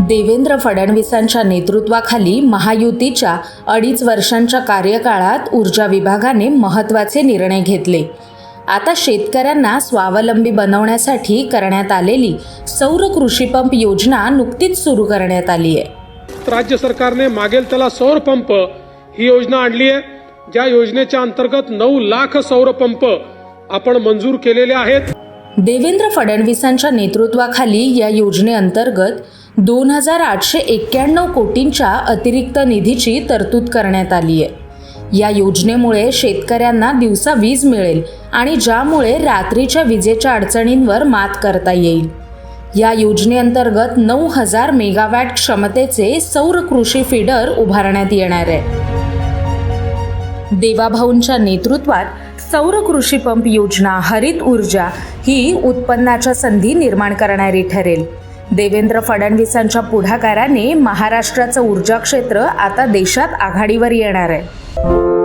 देवेंद्र फडणवीसांच्या नेतृत्वाखाली महायुतीच्या अडीच वर्षांच्या कार्यकाळात ऊर्जा विभागाने महत्त्वाचे निर्णय घेतले. आता शेतकऱ्यांना स्वावलंबी बनवण्यासाठी करण्यात आलेली सौर कृषी पंप योजना नुकतीच सुरू करण्यात आली आहे. राज्य सरकारने मागेल त्याला सौर पंप ही योजना आणली आहे. ज्या योजनेच्या अंतर्गत नऊ लाख सौर पंप आपण मंजूर केलेले आहेत. देवेंद्र फडणवीसांच्या नेतृत्वाखाली या योजनेअंतर्गत दोन हजार आठशे एक्क्याण्णव कोटींच्या अतिरिक्त निधीची तरतूद करण्यात आली आहे. या योजनेमुळे शेतकऱ्यांना दिवसा वीज मिळेल आणि ज्यामुळे रात्रीच्या विजेच्या अडचणींवर मात करता येईल. या योजनेअंतर्गत नऊ हजार मेगावॅट क्षमतेचे सौर कृषी फीडर उभारण्यात येणार आहे. देवाभाऊंच्या नेतृत्वात सौर कृषी पंप योजना हरित ऊर्जा ही उत्पन्नाच्या संधी निर्माण करणारी ठरेल. देवेंद्र फडणवीसांच्या पुढाकाराने महाराष्ट्राचं ऊर्जा क्षेत्र आता देशात आघाडीवर येणार आहे.